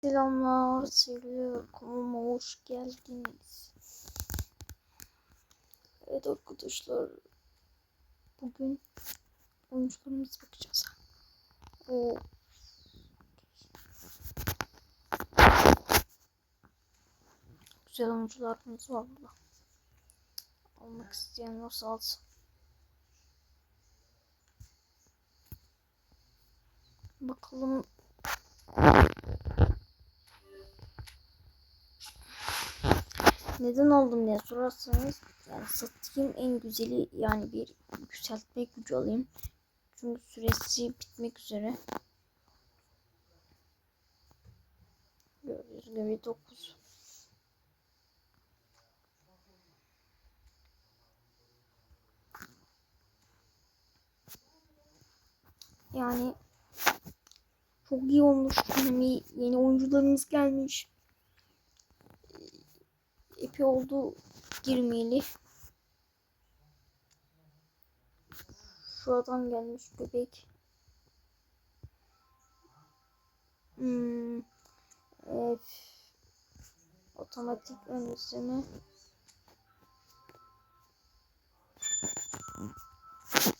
Selamlar sevgili kanalıma hoş geldiniz. Evet arkadaşlar bugün oyuncularımıza bakacağız. O güzel oyuncularımız var burada. Almak isteyen varsa alsın. Bakalım neden aldım diye sorarsanız yani satayım en güzeli yani bir yükseltme gücü alayım. Çünkü süresi bitmek üzere. Gördüğünüz gibi 9. Yani çok iyi olmuş. Yani yeni oyuncularımız gelmiş. Epey oldu girmeyeli. Şu adam gelmiş bebek. Hmm. Evet. Otomatik ön izleme.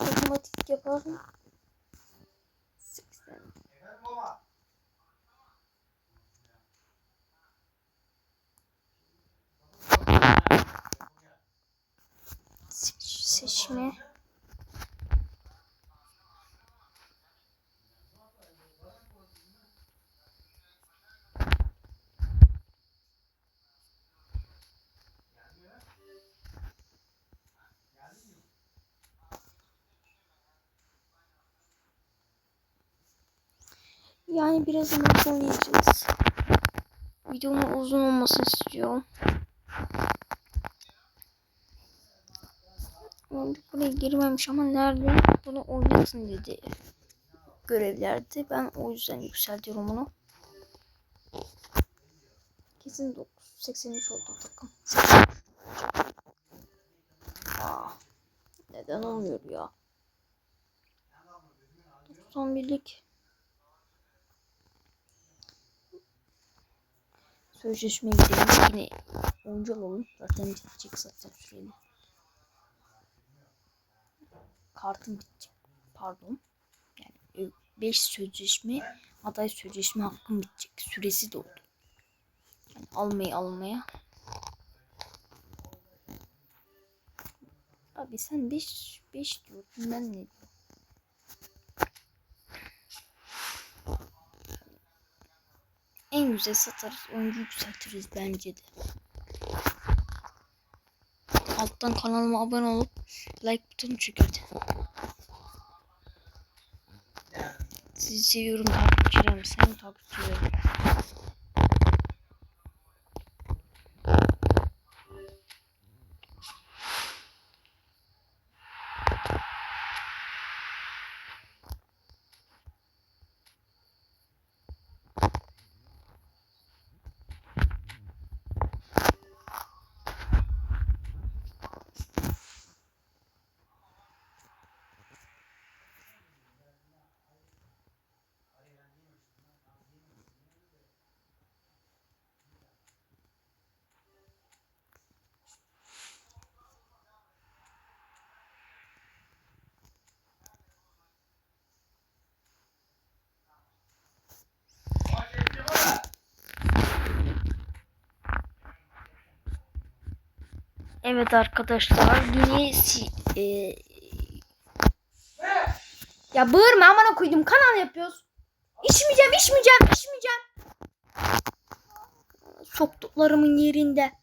Otomatik yapalım. Seçme. Yani biraz maç oynayacağız. Videomun uzun olmasını istiyorum. Oyuncu buraya girmemiş ama nerede? Bunu oynasın dedi. Görevlerde. Ben o yüzden yükseltiyorum onu. Kesin 983 oldu takım. 83. Aa, neden olmuyor ya? 91'lik Sözleşmeye gidelim. Yine oyuncu alalım. Zaten bitecek zaten süreli. Kartım bitecek. Pardon. Yani 5 sözleşme aday sözleşme hakkım bitecek. Süresi doldu. Yani almayı almaya. Abi sen 5 5 diyordun ben ne diyorum. En güzel satarız. Oyuncu yükseltiriz bence de. Alttan kanalıma abone olup like butonu çekerdi. Sizi seviyorum takipçilerim. Sen takipçilerim. Evet arkadaşlar yine e... Ya bağırma amına koydum kanal yapıyoruz. İçmeyeceğim içmeyeceğim içmeyeceğim. Soktuklarımın yerinde.